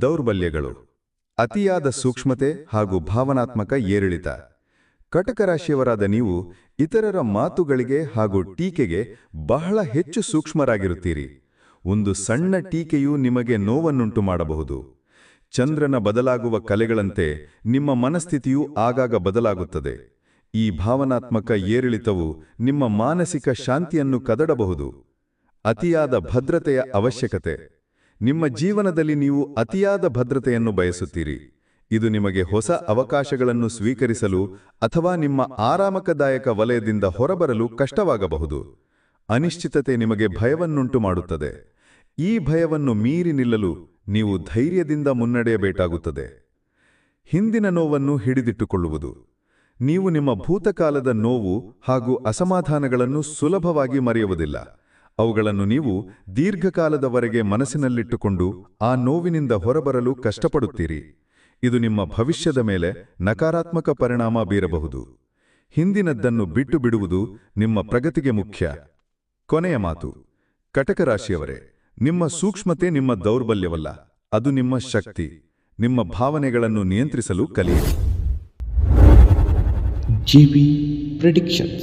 ದೌರ್ಬಲ್ಯಗಳು. ಅತಿಯಾದ ಸೂಕ್ಷ್ಮತೆ ಹಾಗೂ ಭಾವನಾತ್ಮಕ ಏರಿಳಿತ. ಕಟಕ ರಾಶಿಯವರಾದ ನೀವು ಇತರರ ಮಾತುಗಳಿಗೆ ಹಾಗೂ ಟೀಕೆಗೆ ಬಹಳ ಹೆಚ್ಚು ಸೂಕ್ಷ್ಮರಾಗಿರುತ್ತೀರಿ. ಒಂದು ಸಣ್ಣ ಟೀಕೆಯೂ ನಿಮಗೆ ನೋವನ್ನುಂಟು ಮಾಡಬಹುದು. ಚಂದ್ರನ ಬದಲಾಗುವ ಕಲೆಗಳಂತೆ ನಿಮ್ಮ ಮನಸ್ಥಿತಿಯು ಆಗಾಗ ಬದಲಾಗುತ್ತದೆ. ಈ ಭಾವನಾತ್ಮಕ ಏರಿಳಿತವು ನಿಮ್ಮ ಮಾನಸಿಕ ಶಾಂತಿಯನ್ನು ಕದಡಬಹುದು. ಅತಿಯಾದ ಭದ್ರತೆಯ ಅವಶ್ಯಕತೆ. ನಿಮ್ಮ ಜೀವನದಲ್ಲಿ ನೀವು ಅತಿಯಾದ ಭದ್ರತೆಯನ್ನು ಬಯಸುತ್ತೀರಿ. ಇದು ನಿಮಗೆ ಹೊಸ ಅವಕಾಶಗಳನ್ನು ಸ್ವೀಕರಿಸಲು ಅಥವಾ ನಿಮ್ಮ ಆರಾಮಕದಾಯಕ ವಲಯದಿಂದ ಹೊರಬರಲು ಕಷ್ಟವಾಗಬಹುದು. ಅನಿಶ್ಚಿತತೆ ನಿಮಗೆ ಭಯವನ್ನುಂಟು ಮಾಡುತ್ತದೆ. ಈ ಭಯವನ್ನು ಮೀರಿ ನಿಲ್ಲಲು ನೀವು ಧೈರ್ಯದಿಂದ ಮುನ್ನಡೆಯಬೇಕಾಗುತ್ತದೆ. ಹಿಂದಿನ ನೋವನ್ನು ಹಿಡಿದಿಟ್ಟುಕೊಳ್ಳುವುದು. ನೀವು ನಿಮ್ಮ ಭೂತಕಾಲದ ನೋವು ಹಾಗೂ ಅಸಮಾಧಾನಗಳನ್ನು ಸುಲಭವಾಗಿ ಮರೆಯುವುದಿಲ್ಲ. ಅವುಗಳನ್ನು ನೀವು ದೀರ್ಘಕಾಲದವರೆಗೆ ಮನಸ್ಸಿನಲ್ಲಿಟ್ಟುಕೊಂಡು ಆ ನೋವಿನಿಂದ ಹೊರಬರಲು ಕಷ್ಟಪಡುತ್ತೀರಿ. ಇದು ನಿಮ್ಮ ಭವಿಷ್ಯದ ಮೇಲೆ ನಕಾರಾತ್ಮಕ ಪರಿಣಾಮ ಬೀರಬಹುದು. ಹಿಂದಿನದ್ದನ್ನು ಬಿಟ್ಟು ಬಿಡುವುದು ನಿಮ್ಮ ಪ್ರಗತಿಗೆ ಮುಖ್ಯ. ಕೊನೆಯ ಮಾತು. ಕಟಕ ರಾಶಿಯವರೇ ನಿಮ್ಮ ಸೂಕ್ಷ್ಮತೆ ನಿಮ್ಮ ದೌರ್ಬಲ್ಯವಲ್ಲ. ಅದು ನಿಮ್ಮ ಶಕ್ತಿ. ನಿಮ್ಮ ಭಾವನೆಗಳನ್ನು ನಿಯಂತ್ರಿಸಲು ಕಲಿಯಿರಿ. G Predictions